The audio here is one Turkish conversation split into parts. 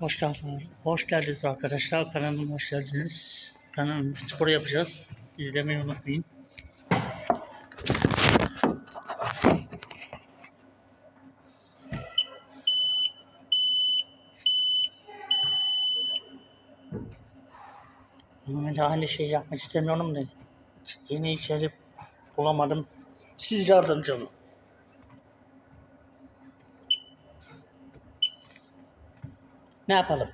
Hoş geldiniz. Hoş geldiniz arkadaşlar. Kanalıma hoş geldiniz. Kanalım spor yapacağız. İzlemeyi unutmayın. Ben de aynı şeyi yapmak istemiyorum da yeni içerik bulamadım. Siz yardımcı olun. Ne yapalım?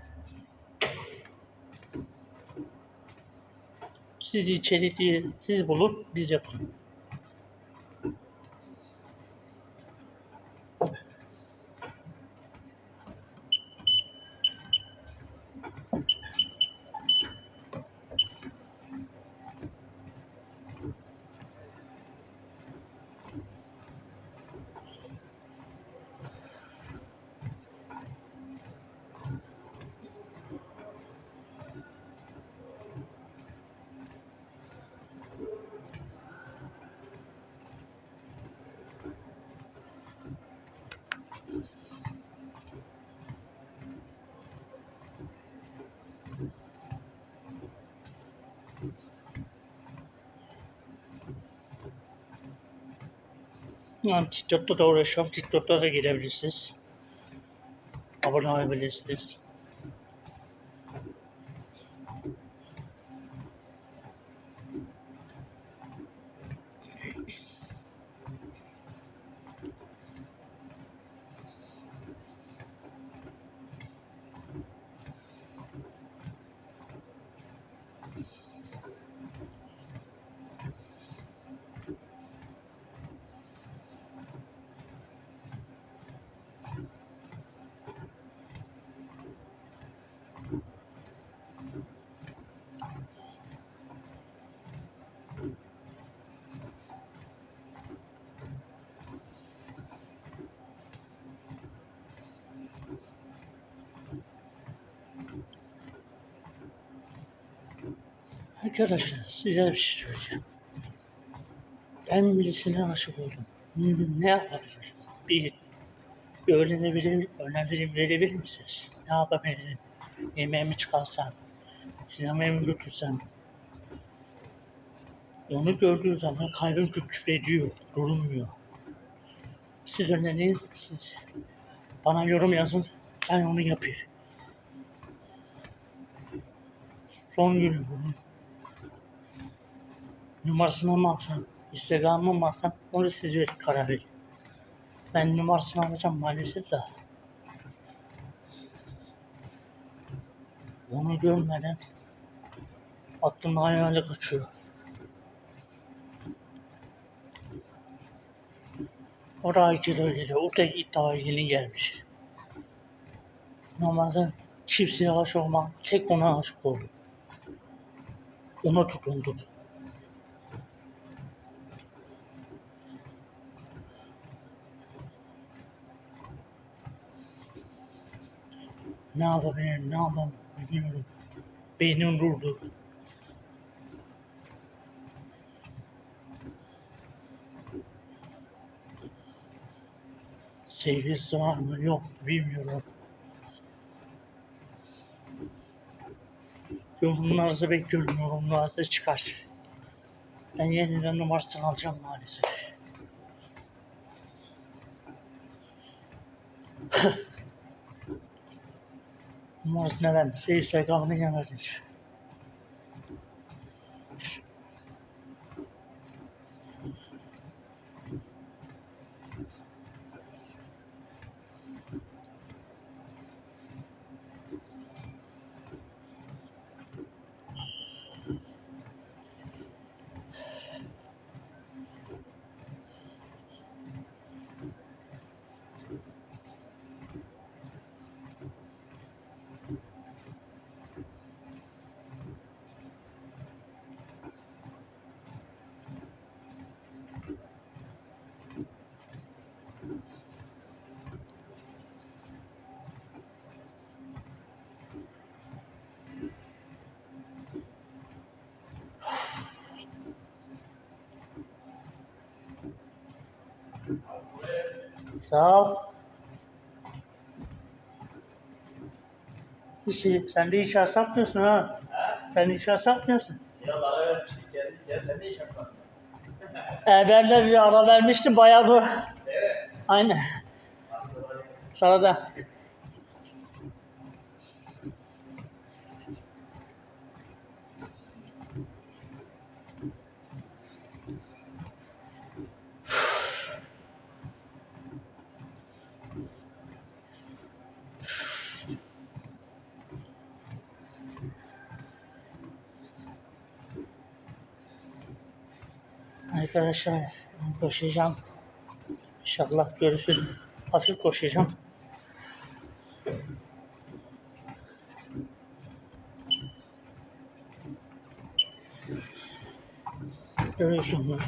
Siz içeriği siz bulun, biz yapalım. Yani da uğraşıyorum. TikTok'ta da girebilirsiniz. Abone olabilirsiniz. Arkadaşlar size bir şey söyleyeceğim. Ben birisine aşık oldum. Ne yapabilirim? Bir, bir öğrenebilir, öneririm verebilir misiniz? Ne yapabilirim? Yemeğimi çıkarsam, sinemaya mı götürsem? Onu gördüğüm zaman kalbim küp ediyor, durulmuyor. Siz önerin, siz bana yorum yazın, ben onu yapayım. Son günü bunun. Numarasını mı alsam, Instagram'ı mı alsam onu siz verin karar verin. Ben numarasını alacağım maalesef de. Onu görmeden aklım hayali kaçıyor. Oraya giriyor, o da iddia yeni gelmiş. Normalde kimseye aşık olmam, tek ona aşık oldum. Ona tutundum. Ne yapabilirim, ne yapamam bilmiyorum. Beynim durdu. Sevgilisi var mı yok bilmiyorum. Yorumlarınızı bekliyorum, yorumlarınızı çıkar. Ben yeniden numarasını alacağım maalesef. Numarasını vermezse Instagram'ını yönetici. Sağ ol. İşi, sen de inşaat satmıyorsun ha. Ha? Sen inşaat satmıyorsun. Biraz ara geldik ya sen yapsan? Erberler bir ara vermişti bayağı bu. Evet. Aynen. Sana da. Arkadaşlar koşacağım. İnşallah görürsün. Hafif koşacağım. Görüyorsunuz.